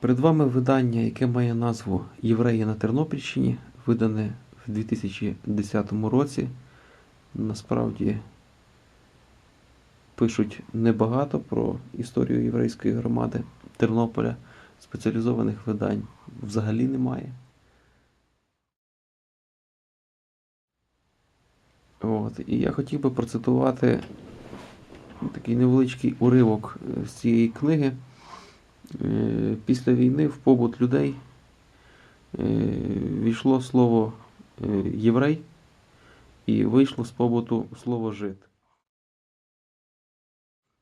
Перед вами видання, яке має назву Євреї на Тернопільщині, видане в 2010 році. Насправді пишуть небагато про історію єврейської громади Тернополя. Спеціалізованих видань взагалі немає. От, і я хотів би процитувати такий невеличкий уривок з цієї книги. Е, Після війни в побут людей е, війшло слово е, єврей і вийшло з побуту слово жид.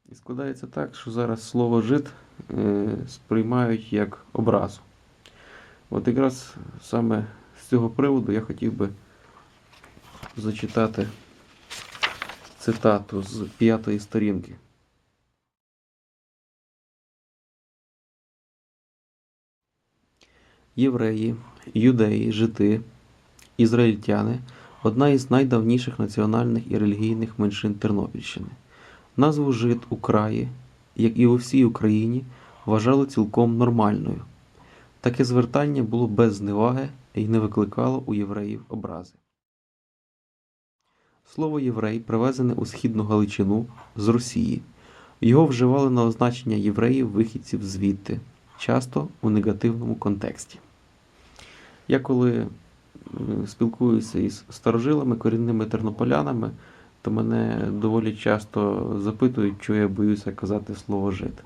І складається так, що зараз слово жид сприймають як образу. От якраз саме з цього приводу я хотів би зачитати цитату з п'ятої сторінки. Євреї, юдеї, жити, ізраїльтяни одна із найдавніших національних і релігійних меншин Тернопільщини. Назву жид у краї, як і у всій Україні, вважали цілком нормальною. Таке звертання було без зневаги і не викликало у євреїв образи. Слово єврей привезене у східну Галичину з Росії. Його вживали на означення євреїв вихідців звідти, часто у негативному контексті. Я коли е, спілкуюся із старожилами, корінними тернополянами, то мене доволі часто запитують, чого я боюся казати слово жид.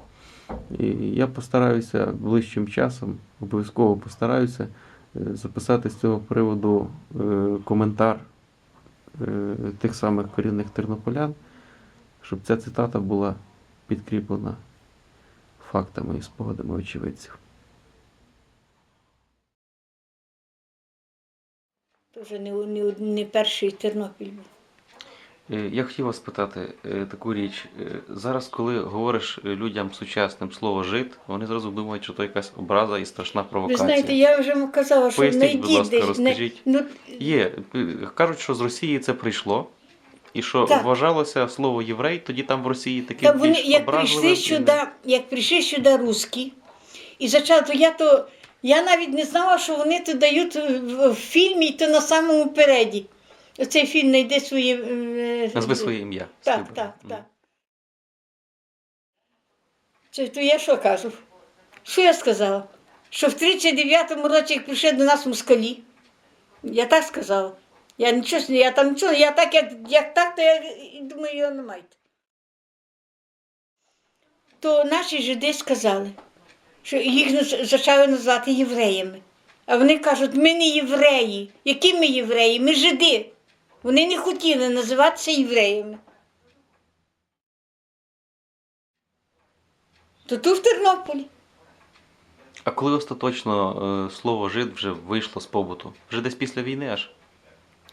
І я постараюся ближчим часом, обов'язково постараюся е, записати з цього приводу е, коментар тих самих корінних тернополян, щоб ця цитата була підкріплена фактами і спогадами очевидців. Це не, не, не перший Тернопіль був. Е, Я хотів вас спитати е, таку річ. Е, Зараз, коли говориш людям сучасним слово жид, вони зразу думають, що то якась образа і страшна Ви провокація. знаєте, я вже казала, що Поясніть, не будь ласка, десь. розкажіть. Не, ну, Є. Кажуть, що з Росії це прийшло, і що Так. вважалося слово єврей, тоді там в Росії таке та вони, як образливе прийшли і сюди, як прийшли сюди русські, і почали, то я то. Я навіть не знала, що вони то дають в, в фільмі, і то на самому переді. Оцей фільм знайде своє. е, Назви своє ім'я. Так, так, Мгм. так. Це то я що кажу? Що я сказала? Що в 39-му році, як прийшли до нас москалі, я так сказала. Я нічого, я там нічого, я так, як, як так, то я думаю, його не маєте. То наші жиди сказали, що їх почали назвати євреями. А вони кажуть, ми не євреї. Які ми євреї? Ми жиди. Вони не хотіли називатися євреями. То тут в Тернополі. А коли остаточно е, слово жид вже вийшло з побуту? Вже десь після війни аж?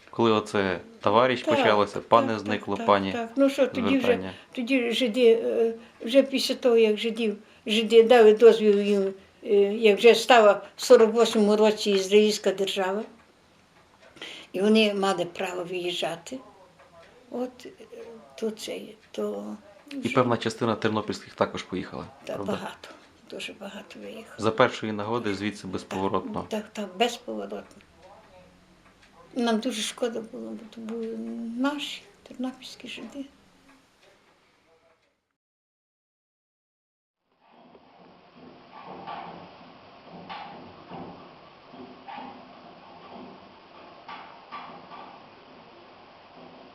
Коли оце товариш Так, почалося, пане так, зникло, так, пані. Так. Ну що, тоді вже, тоді жиди, е, вже після того, як жидів, жиди дали дозвіл їм, е, як вже стала в 48-му році ізраїльська держава, і вони мали право виїжджати. От е, то це, є, то І певна частина тернопільських також поїхала. та, правда? багато, дуже багато виїхало. За першої нагоди звідси безповоротно. Так, так, безповоротно. Нам дуже шкода було, бо то були наші тернопільські жиди.